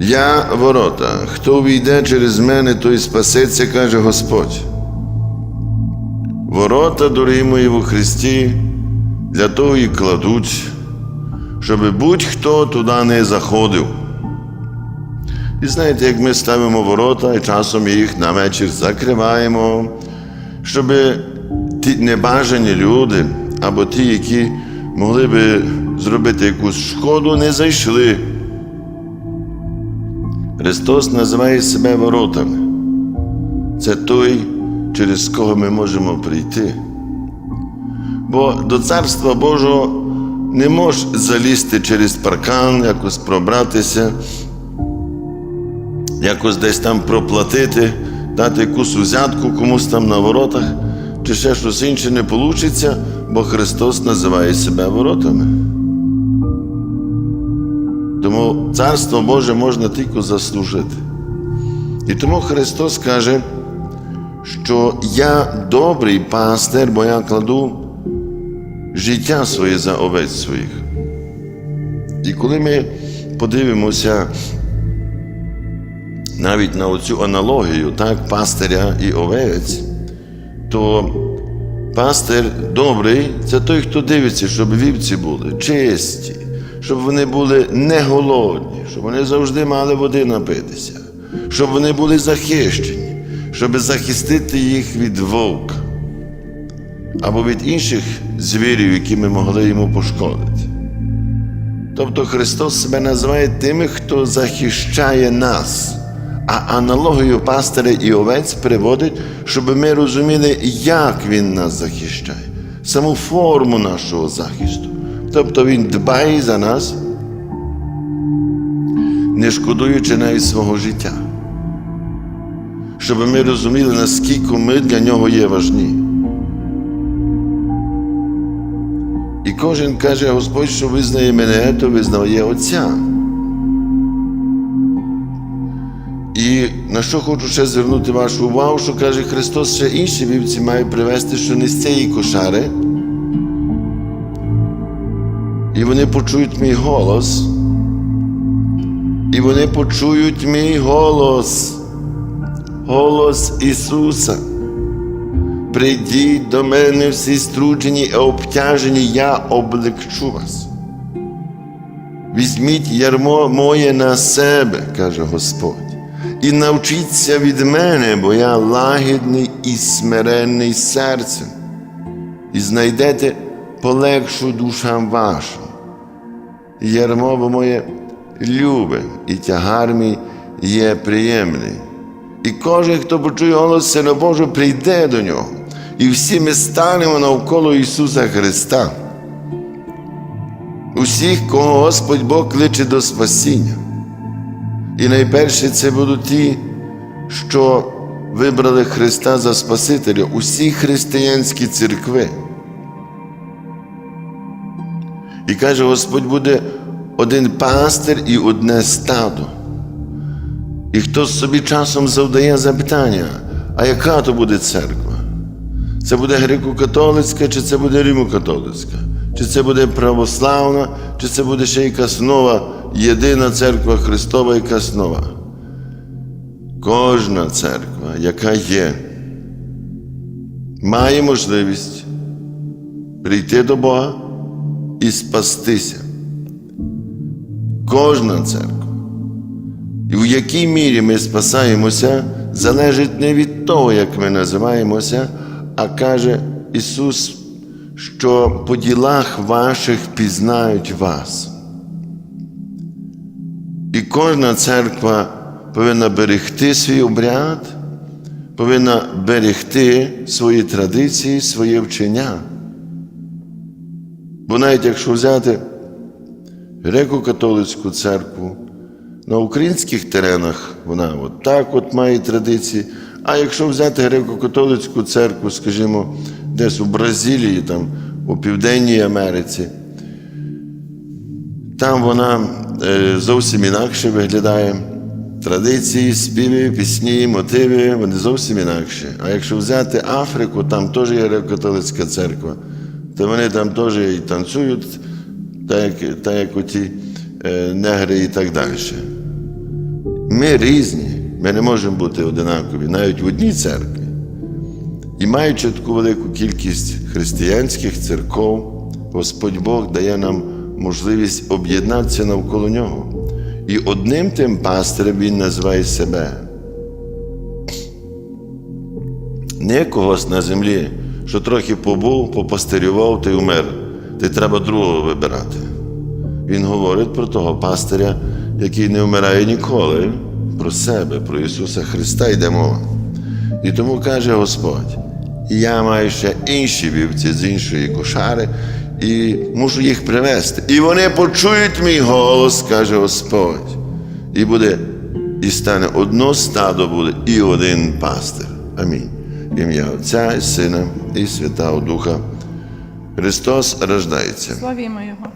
Я ворота. Хто увійде через мене, той спасеться, каже Господь. Ворота, дорогі мої во Христі, для того і кладуть, щоб будь-хто туди не заходив. І знаєте, як ми ставимо ворота і часом їх на вечір закриваємо, щоб ті небажані люди або ті, які могли би зробити якусь шкоду, не зайшли. Христос називає себе воротами. Це той, через кого ми можемо прийти. Бо до Царства Божого не можеш залізти через паркан, якось пробратися, якось десь там проплатити, дати якусь взятку комусь там на воротах, чи ще щось інше не вийде, бо Христос називає себе воротами. Тому Царство Боже можна тільки заслужити. І тому Христос каже, що я добрий пастир, бо я кладу життя своє за овець своїх. І коли ми подивимося навіть на оцю аналогію, так, пастиря і овець, то пастир добрий це той, хто дивиться, щоб вівці були чисті, щоб вони були не голодні, щоб вони завжди мали води напитися, щоб вони були захищені, щоб захистити їх від вовка або від інших звірів, які ми могли йому пошкодити. Тобто Христос себе називає тими, хто захищає нас. А аналогію пастиря і овець приводить, щоб ми розуміли, як Він нас захищає, саму форму нашого захисту. Тобто Він дбає за нас, не шкодуючи навіть свого життя. Щоб ми розуміли, наскільки ми для нього є важні. І кожен каже, Господь, що визнає мене, то визнає Отця. І на що хочу ще звернути вашу увагу, що каже Христос, ще інші вівці має привезти, що не з цієї кошари. І вони почують мій голос. І вони почують мій голос, голос Ісуса. Прийдіть до мене всі струджені і обтяжені, я облегчу вас. Візьміть ярмо моє на себе, каже Господь, і навчіться від мене, бо я лагідний і смиренний серцем, і знайдете полегшу душам вашим. Ярмо моє любе, і тягар мій є приємний. І кожен, хто почує голос Сина Божого, прийде до нього. І всі ми станемо навколо Ісуса Христа. Усіх, кого Господь Бог кличе до спасіння. І найперше це будуть ті, що вибрали Христа за Спасителя, усі християнські церкви. І каже, Господь буде один пастир і одне стадо. І хтось собі часом завдає запитання, а яка то буде церква? Це буде греко-католицька, чи це буде римо-католицька? Чи це буде православна, чи це буде ще якась нова єдина церква Христова, якась нова? Кожна церква, яка є, має можливість прийти до Бога і спастися. Кожна церква. І в якій мірі ми спасаємося, залежить не від того, як ми називаємося, а каже Ісус, що по ділах ваших пізнають вас. І кожна церква повинна берегти свій обряд, повинна берегти свої традиції, своє вчення. Бо навіть якщо взяти греко-католицьку церкву, на українських теренах вона от так от має традиції. А якщо взяти греко-католицьку церкву, скажімо, десь у Бразилії, там, у Південній Америці, там вона е, зовсім інакше виглядає. Традиції, співи, пісні, мотиви, вони зовсім інакші. А якщо взяти Африку, там теж є греко-католицька церква, то вони там теж і танцюють, так як, так як оті е, негри і так далі. ми різні, ми не можемо бути одинакові навіть в одній церкві. І маючи таку велику кількість християнських церков, Господь Бог дає нам можливість об'єднатися навколо нього. І одним тим пастирем Він називає себе. Не когось на землі, що трохи побув, попастирював та й умер. Ти треба другого вибирати. Він говорить про того пастиря, який не вмирає ніколи, про себе, про Ісуса Христа йде мова. І тому каже Господь: я маю ще інші вівці з іншої кошари, і мушу їх привезти. І вони почують мій голос, каже Господь. І буде, і стане одно стадо буде, і один пастир. Амінь. Ім'я Отця і Сина і Святого Духа. Христос рождається. Славімо Його.